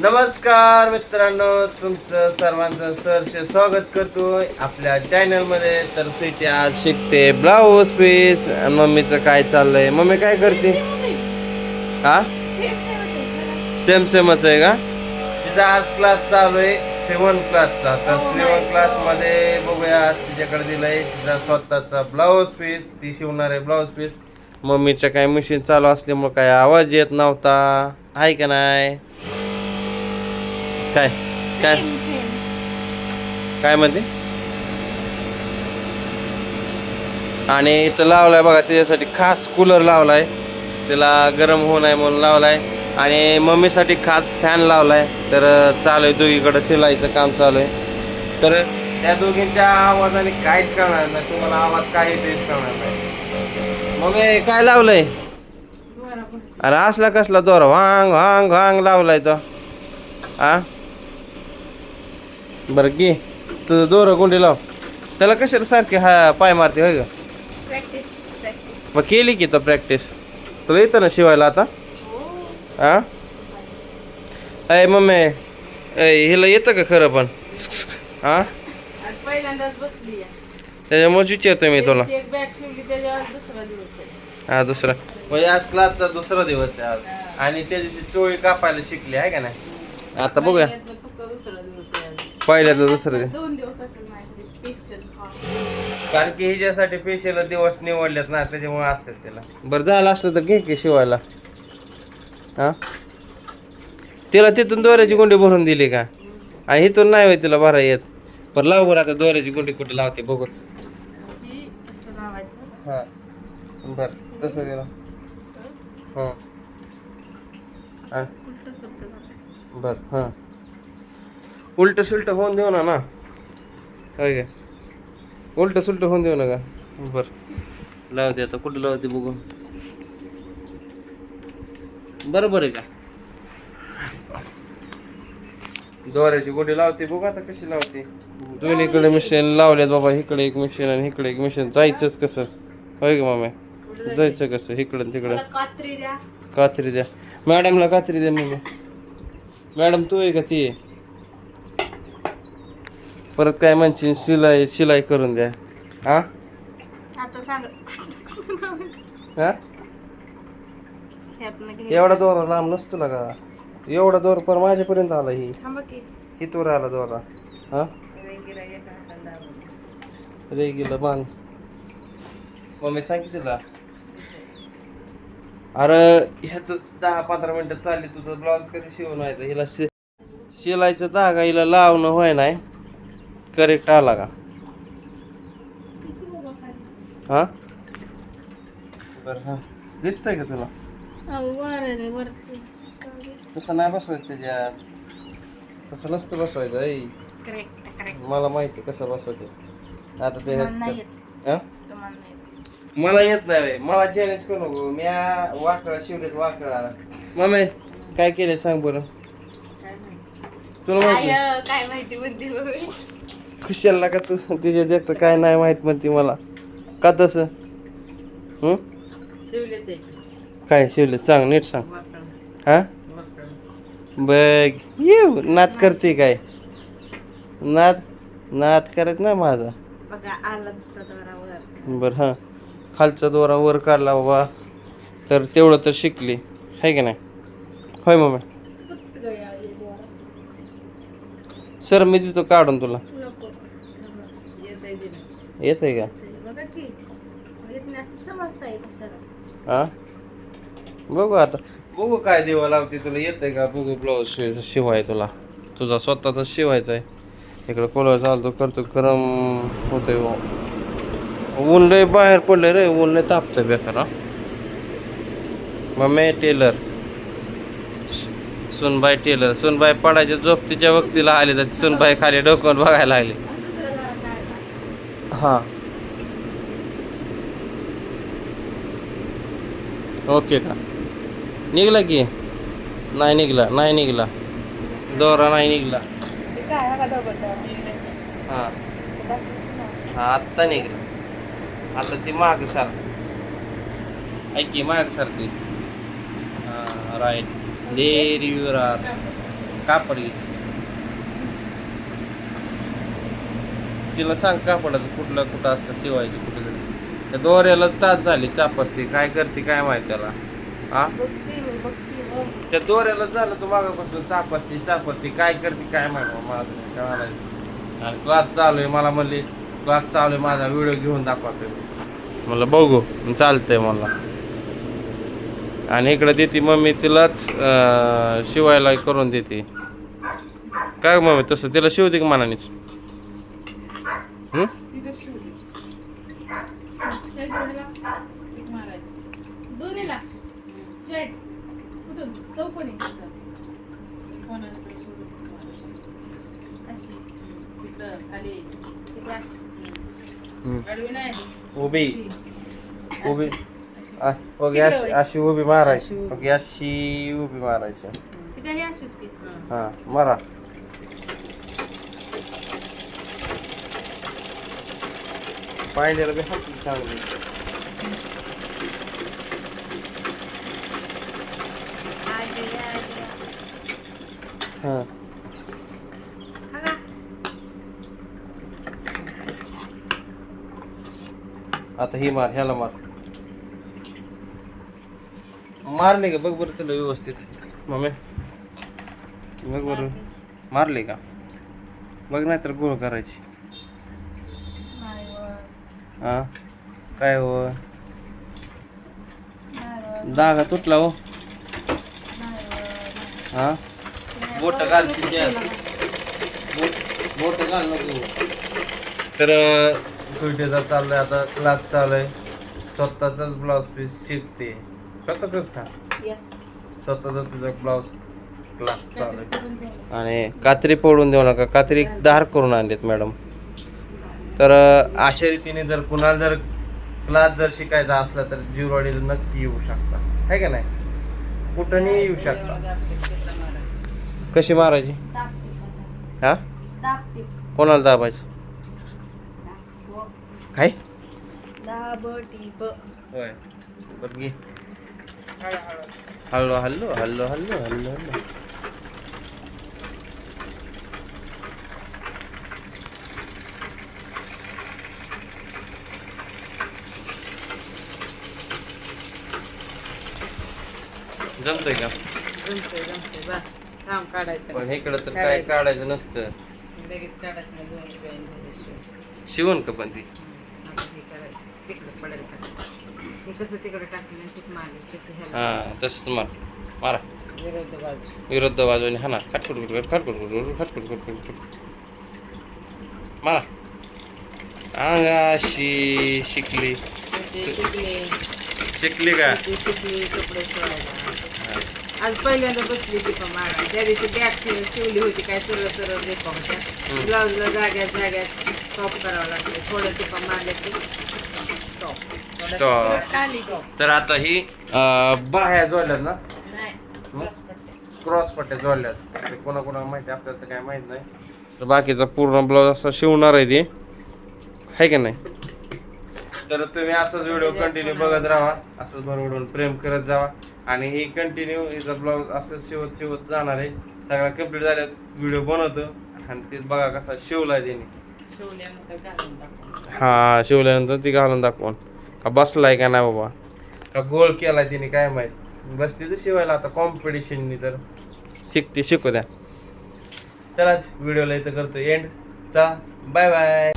नमस्कार मित्रांनो तुमचं सर्वांचं सरसे स्वागत करतोय आपल्या चॅनलमध्ये. तर स्वीटी आज शिकते ब्लाऊज पीस. मम्मीचं काय चाललंय? मम्मी काय करते? हा? सेम सेमच आहे का? तिचा आज क्लास चालू आहे सेवन क्लासचा तर सेवन क्लासमध्ये बघूया आज तिच्याकडे दिलाय तिचा स्वतःचा ब्लाऊज पीस. ती शिवणार आहे ब्लाऊज पीस. मम्मीच्या काय मशीन चालू असल्यामुळे काय आवाज येत नव्हता. आहे का नाही? काय? काय? काय म्हणते? आणि इथं लावलाय बघा त्याच्यासाठी खास कूलर लावलाय. त्याला गरम होऊ नये म्हणून लावलाय. आणि मम्मीसाठी खास फॅन लावलाय. तर चालू आहे दोघीकडं शिलाईचं काम चालू आहे तर त्या दोघींच्या आवाजाने काहीच करणार नाही. तुम्हाला आवाज काही तेच करणार नाही. मम्मी काय लावलंय? अरे असला कसला दोरा. वांग वांग वांग लावलाय तो. आ? बरं घे. तुझं दोरं गुंडी लाव. त्याला कशाला सारखे हा पाय मारते होय प्रॅक्टिस मग केली की तो प्रॅक्टिस तुला येतं ना शिवायला आता? हा अय मम्मी अय हिला येतं का खरं पण? हा आणि पहिल्यांदाच बसली आहे. त्याच्यामुळे विचारतोय मी तुला. हा दुसरा. म्हणजे आज क्लासचा दुसरा दिवस आहे आज. आणि त्या दिवशी चोळी कापायला शिकली आहे का नाही? आता बघूया. पहिल्याचं दुसरं दिवस दोन दिवसाचं नाही स्पेशल कारण की हिच्यासाठी स्पेशल दिवस निवडलेत ना त्याच्यामुळे असतात त्याला. बरं झालं असलं तर घे की शिवायला. हा? तिला तिथून दोऱ्याची गुंडी भरून दिली का? आणि इथून नाही होय तिला भरा येत. पण लाव बरं आता दोऱ्याची गुंडी कुठे लावते बघूच. असं लावायचं. हा. बर तसं गेलं हां. हा. उलटं झालं. बर हां. उलट सुलट होऊन देऊ ना ना. काय काय उलट सुलट होऊन देऊ नका. बर. लावते आता कुठं लावते बघू बरोबर आहे का? दोऱ्याची गोडी लावते बघू आता कशी लावते. दोन्हीकडे मशीन लावल्यात बाबा इकडे एक मशीन आणि इकडे एक मशीन जायचंच कसं? होय का मामा? जायचं कसं? इकडं तिकडं. कात्री द्या. कात्री द्या. मॅडमला कात्री द्या मग मॅडम तू आहे का ती? आहे परत काय म्हणशील? शिलाई शिलाई करून द्या. हा? आता सांग. हा? ह्यातनं घे एवढा दोरा लांब नसतो ना का? एवढा दोर पण माझ्यापर्यंत आला ही. थांबा की. इथवर आला दोरा. हा? रेगीला एका हाताला लावून. रे गेलं बांध. मम्मी सांगितलं अरे ह्यात दहा पंधरा मिनिटं चालली तुझं ब्लाऊज कधी शिवून व्हायचं? हिला शि शिलायचं धागा हिला लावणं व्हाय नाही करेक्ट आला का? हा? बरं हा. दिसतंय का तुला? तसं नाही बसवायचं त्याच्यात. तसं नसतं बसवायचं ऐ करेक्ट करेक्ट मला माहिती आहे कसं बसवायचं. आता ते हा? मला येत नाही बे. मला चॅलेंज करू नको. मी आ- वाकडा शिवलेत वाकडा मम्मी काय केले सांग बरं. तुला माहिती काय माहिती म्हणते बाबा. खुशालला का तू तिच्या देखत काय नाही माहीत म्हणते मला. का तसं? हं? काय शिवले सांग नीट सांग. हा. बघ येऊ नात करते काय? नात नात करत नाही माझा. बघा आला दिसला दोरावर. बरं हां. खालचा दोरा वर काढला बाबा. तर तेवढं तर शिकली. आहे की नाही? होय मम्मी. कुठं गया हे दोरा? सर मी देतो काढून तुला. येत आहे का हा बघू आता. बघू काय देवा लावते तुला येत आहे का? बघू ब्लाऊज शिवाय तुला. तुझा स्वतःचा शिवायचा आहे. इकडं कोलवा चालतो करतो गरम होतंय बुवा. ऊन लय बाहेर पडलंय रे ऊन लय तापतंय बेकार हा. Mummy tailor. सुनबाई टेलर. सुनबाई पडायच्या झोपतीच्या वक्तीला आले तर सुनबाई खाली डोकून बघायला लागली. हां. ओके का? निघला की. नाही निघला नाही निघला. दोरा नाही निघला. हा? हां. आत्ता निघला. आता ती माग सार ऐक की माग सारखी. हां राईट देर युअर आर कापड घे. तिला सांग कापडाचं कुठलं कुठं असतं शिवायची कुठं तरी त्या दोऱ्याला तास झाली चापसती काय करते काय माहिती त्याला. हा बघते मी बघते मग त्या दोऱ्याला झालं तू मागापासून चापसती चापसती काय करते काय माहिती मला तरी आणि क्लास चालू आहे मला म्हणली क्लास चालू आहे माझा व्हिडिओ घेऊन दाखवतोय म्हणलं बघू चालतंय मला आणि इकडे देते मम्मी तिलाच अं, शिवायला करून देते. काय मम्मी तसं तिला शिवते का मनानेच? दोन्हीला. कुठून? चौकोनी. उभी. उभी. ओके अशी उभी मारायची. ओके अशी उभी मारायची. हा मारा. पाहिलेलं बी हात चांगली. आता ही मार ह्याला मार. मारले का? बघ बरं तुला व्यवस्थित. मम्मी बघ बरं. मारले का? बघ नाही तर गोळ करायची. हा? काय हो? दागा तुटला हो. हा? बोट घाल बोट घाल नको. तर सुईटेचा चाललाय आता क्लास चालू स्वतःचाच ब्लाऊज पीस शिकते. स्वतःच का? येस स्वतःचा तुझा ब्लाऊज क्लास चालू आहे आणि कात्री पडून देऊ नका. कात्री धार करून आणलीत मॅडम तर अशा रीतीने जर कुणाला जर क्लास जर शिकायचा असला तर जीववाडीला नक्की येऊ शकता. आहे का नाही? कुठंही येऊ शकता. कशी मारायची? हा? कोणाला दाबायचं? काय? दाबटी होय. बरं घे. Hello hello hello hello hello hello जमतंय का जमतंय जमतंय बस काम काढायचं पण इकडं तर काय काढायचं नसतं लगेच काढायचं नाही दोन रुपये झाल्याशिवाय शिवण का पण ती आता हे करायचं तिकडे पडेल टाकायचं हे कसं तिकडे टाकलं आणि टिक मारली तसं ह्याला हा तसंच मार मारा विरुद्ध बाजू विरुद्ध बाजूने हा ना खटखट खटखट खटखट खटखट खटखट खटखट मारा अंगाशी शिकली शिकले शिकली का शिकली कपडे आज पहिल्यांदा बसली टिपा मारा त्या दिवशी बॅग शिवली होती काय सरळ सरळ रेपा होत्या ब्लाऊजला जाग्यात जाग्यात टॉप करावं लागते थोड्या टिपा मारल्या की टॉप टॉप तर आता ही बाह्या जोडल्यात ना? क्रॉस पट्टे क्रॉस पट्ट्या. जोडल्यात ते कोणाकोणाला माहिती आपल्याला तर काय माहीत नाही. तर बाकीचा पूर्ण ब्लाऊज असा शिवणार आहे ती. आहे का नाही? तर तुम्ही असंच व्हिडिओ कंटिन्यू बघत राहा. असंच भरवडून प्रेम करत जावा. आणि ही कंटिन्यू हिचा ब्लाऊज असंच शिवत शिवत जाणार आहे. सगळा कंप्लीट झाल्यात व्हिडिओ बनवतो. आणि ते बघा कसा शिवलाय त्याने. हा शिवल्यानंतर ती घालून दाखवून. का बसलाय का नाही बाबा? का गोल केलाय तिने काय माहीत? बसली तर शिवायला आता कॉम्पिटिशननी तर. शिकते शिकू द्या. चलाच व्हिडिओला इथं करतो एंड चला बाय बाय